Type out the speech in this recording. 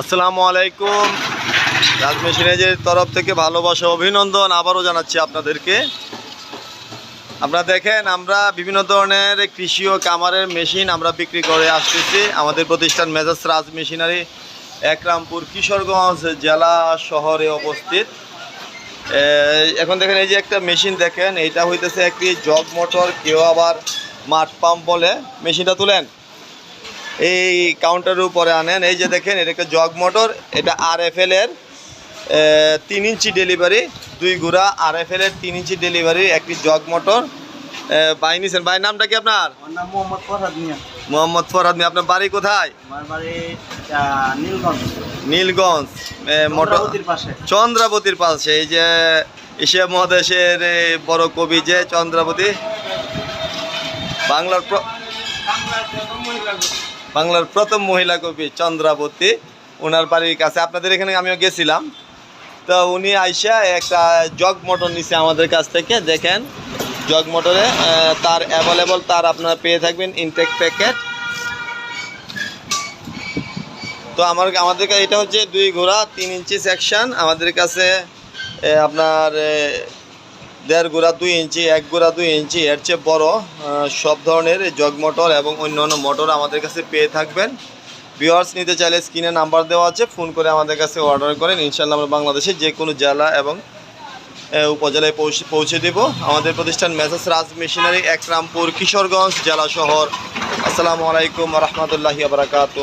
আসসালামু আলাইকুম। রাজ তরফ থেকে ভালোবাসা, অভিনন্দন আবারও জানাচ্ছি আপনাদেরকে। আপনারা দেখেন, আমরা বিভিন্ন ধরনের কৃষি ও কামারের মেশিন আমরা বিক্রি করে আসতেছি। আমাদের প্রতিষ্ঠান মেজাজ রাজ মেশিনারি, একরামপুর, কিশোরগঞ্জ জেলা শহরে অবস্থিত। এখন দেখেন, এই যে একটা মেশিন দেখেন, এইটা হইতেছে একটি জগ মোটর, কেউ আবার মাঠ পাম্প বলে। মেশিনটা তুলেন। এই কাউন্টারের উপরে আনেন। এই যে দেখেন এটা একটা জগ মোটর এটা আর এফ এল এর তিন ইঞ্চি ডেলিভারি দুই গুড়া আর এফ এল এর তিন ইঞ্চি ডেলিভারি একটি জগ মোটর বাই নিছেন। ভাই নামটা কি আপনার? মোহাম্মদ ফরহাদ মিয়া। মোহাম্মদ ফরহাদ মিয়া। আপনার বাড়ি কোথায়? আমার বাড়ি নীলগঞ্জ। নীলগঞ্জ। মোটর পাশে। চন্দ্রাবতীর পাশে। এই যে এশিয়া মহাদেশের বড় কবি যে চন্দ্রাবতী বাংলার বাংলার প্রথম মহিলা কবি চন্দ্রাবতী ওনার বাড়ির কাছে। আপনাদের এখানে আমিও গেছিলাম। তো উনি আইসা একটা জগ মোটর নিছে আমাদের কাছ থেকে, দেখেন। জগ মোটরে তার অ্যাভেলেবল তার আপনারা পেয়ে থাকবেন ইনটেক প্যাকেট তো আমার, আমাদের কাছে এটা হচ্ছে দুই ঘোড়া, তিন ইঞ্চি সেকশন আমাদের কাছে আপনার দেড় গোড়া, দুই ইঞ্চি, এক গোড়া, দুই ইঞ্চি, এর চেয়ে বড় সব ধরনের জগ মোটর এবং অন্যান্য মোটর আমাদের কাছে পেয়ে থাকবেন। ভিওয়ার্স নিতে চাইলে স্ক্রিনে নাম্বার দেওয়া আছে ফোন করে আমাদের কাছে অর্ডার করেন। ইনশাল্লাহ আমরা বাংলাদেশে যে কোনো জেলা এবং উপজেলায় পৌঁছে পৌঁছে দেব। আমাদের প্রতিষ্ঠান মেসাস রাজ মেশিনারি, একরামপুর, কিশোরগঞ্জ জেলা শহর। আসসালামু আলাইকুম রহমতুল্লাহি বারাকাতু